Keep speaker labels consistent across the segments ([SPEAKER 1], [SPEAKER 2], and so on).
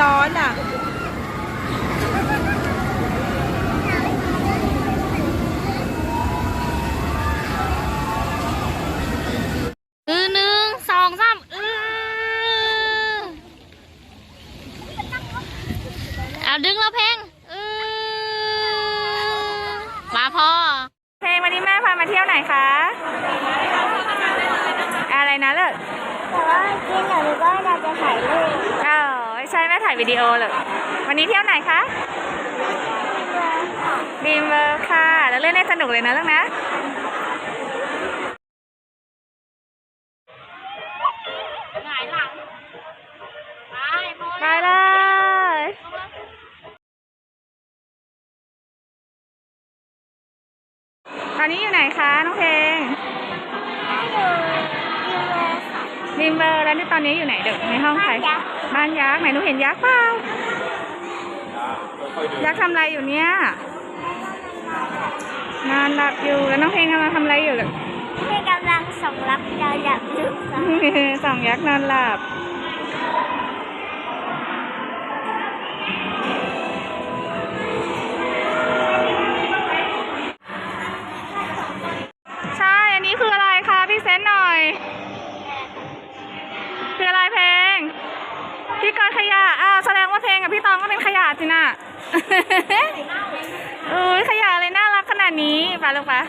[SPEAKER 1] ร้อนอะ
[SPEAKER 2] อือหนึ่งสองสามอือเอาดึงแล้วเพลงอือมาพอ
[SPEAKER 1] เพลงวันนี้แม่พามาเที่ยวไหนคะ อะไรนะเลิก
[SPEAKER 3] แต่ว่ากินเดี๋ยวหนูก็เราจะถ่ายรูป
[SPEAKER 1] เออใช่แม่ถ่ายวิดีโอเลยวันนี้เที่ยวไหนคะดีมเวอร์ค่ะ แล้วเล่นได้สนุกเลยนะลูกนะ ค่ะดีมเวอร์แล้วนี่ตอนนี้อยู่ไหนเด็กในห้องใคร
[SPEAKER 3] บ้านยักษ์
[SPEAKER 1] บ้านยักษ์ไหนหนูเห็นยักษ์เปล่ายักษ์ทำอะไรอยู่เนี่ยนอนหลับอยู่แล้วน้องเพลงกำลังทำอะไรอยู่ล่ะ
[SPEAKER 3] ที่กำลังส่งรับดาวดับลูกค่ะ
[SPEAKER 1] สองยักษ์นอนหลับ พี่กอล์ขยะอ้าวแสดงว่าเพลงกับพี่ตองก็เป็นขยะสินะอุ้ยขยะเลยน่ารักขนาดนี้ไปลูกปะ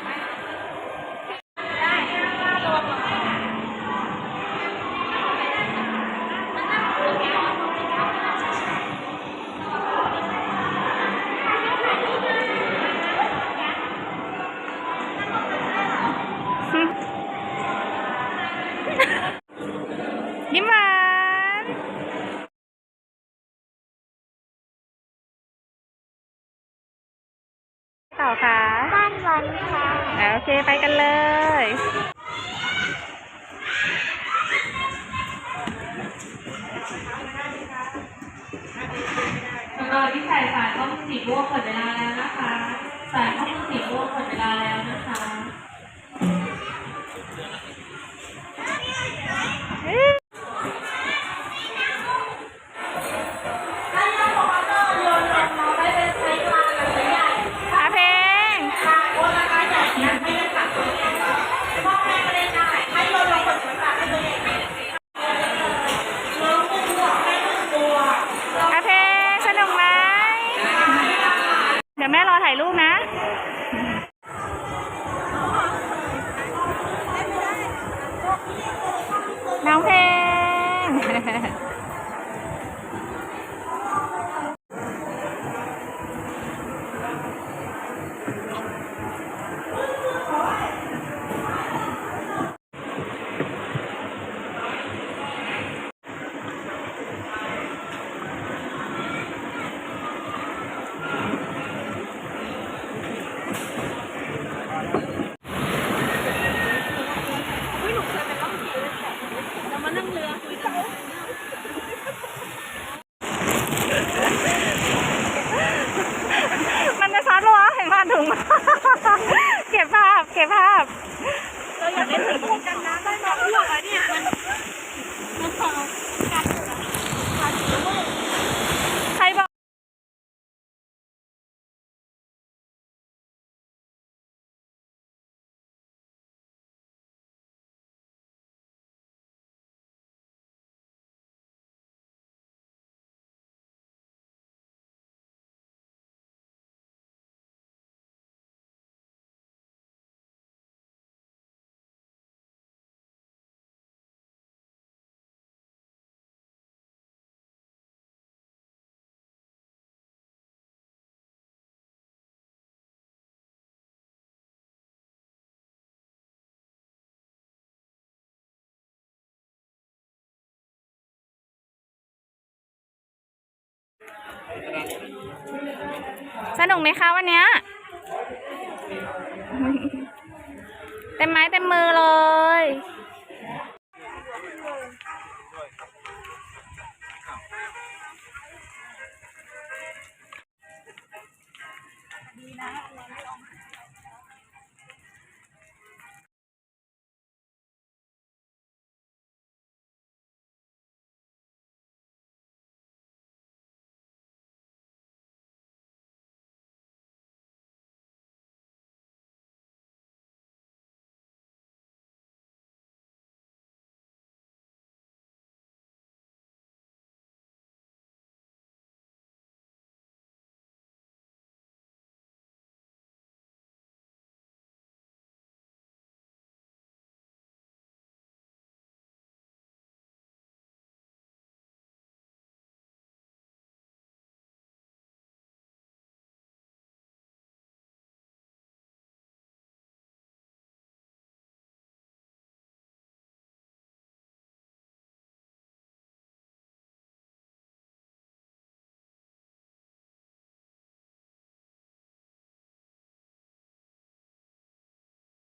[SPEAKER 1] ต่อค่ะ
[SPEAKER 3] บ้านวันค่ะ
[SPEAKER 1] อ่าโอเคไปกันเลย
[SPEAKER 2] สำหรับที่ใส่สายข้อมือสีม่วงหมดเวลาแล้วนะคะ สายข้อมือสีม่วงหมดเวลาแล้ว
[SPEAKER 1] ถ่ายรูปนะน้องเพ สนุกไหมคะวันเนี้ยเต็มไม้เต็มมือเลย